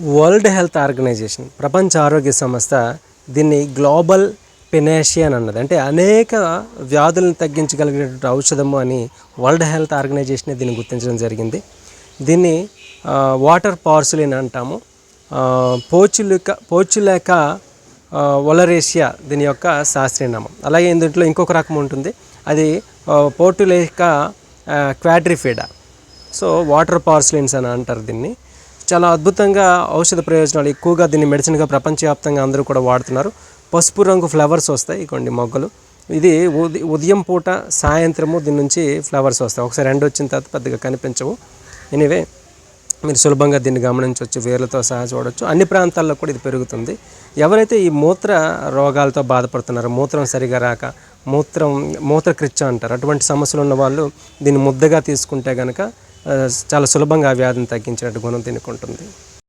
World health organisation ప్రపంచ ఆరోగ్య సంస్థ దీన్ని గ్లోబల్ పెనేషియా అని అన్నది. అంటే అనేక వ్యాధులను తగ్గించగలిగినటువంటి ఔషధము అని వరల్డ్ హెల్త్ ఆర్గనైజేషన్ దీన్ని గుర్తించడం జరిగింది. దీన్ని వాటర్ పార్సులిన్ అంటాము. పోచులిక పోచులేక వలరేషియా ఒలరేషియా దీని యొక్క శాస్త్రీయ నామం అలాగే ఇందులో ఇంకొక రకం ఉంటుంది. అది ఆ, పోర్టులేక సో వాటర్ పార్సులిన్స్ అని అంటారు దీన్ని. చాలా అద్భుతంగా ఔషధ ప్రయోజనాలు ఎక్కువగా దీన్ని మెడిసిన్గా ప్రపంచవ్యాప్తంగా అందరూ కూడా వాడుతున్నారు. పసుపు రంగు ఫ్లవర్స్ వస్తాయి కొన్ని మొగ్గలు. ఇది ఉది ఉదయం పూట సాయంత్రము దీని నుంచి ఫ్లవర్స్ వస్తాయి. ఒకసారి ఎండ వచ్చిన తర్వాత పెద్దగా కనిపించవు. ఎనివే మీరు సులభంగా దీన్ని గమనించవచ్చు వేర్లతో సహా చూడొచ్చు. అన్ని ప్రాంతాల్లో కూడా ఇది పెరుగుతుంది. ఎవరైతే ఈ మూత్ర రోగాలతో బాధపడుతున్నారో మూత్రం సరిగా రాక మూత్రం మూత్రకృత్య అంటారు అటువంటి సమస్యలు ఉన్న వాళ్ళు దీన్ని ముద్దగా తీసుకుంటే కనుక చాలా సులభంగా ఆ వ్యాధిని తగ్గించినట్టు గుణం దీనికి ఉంటుంది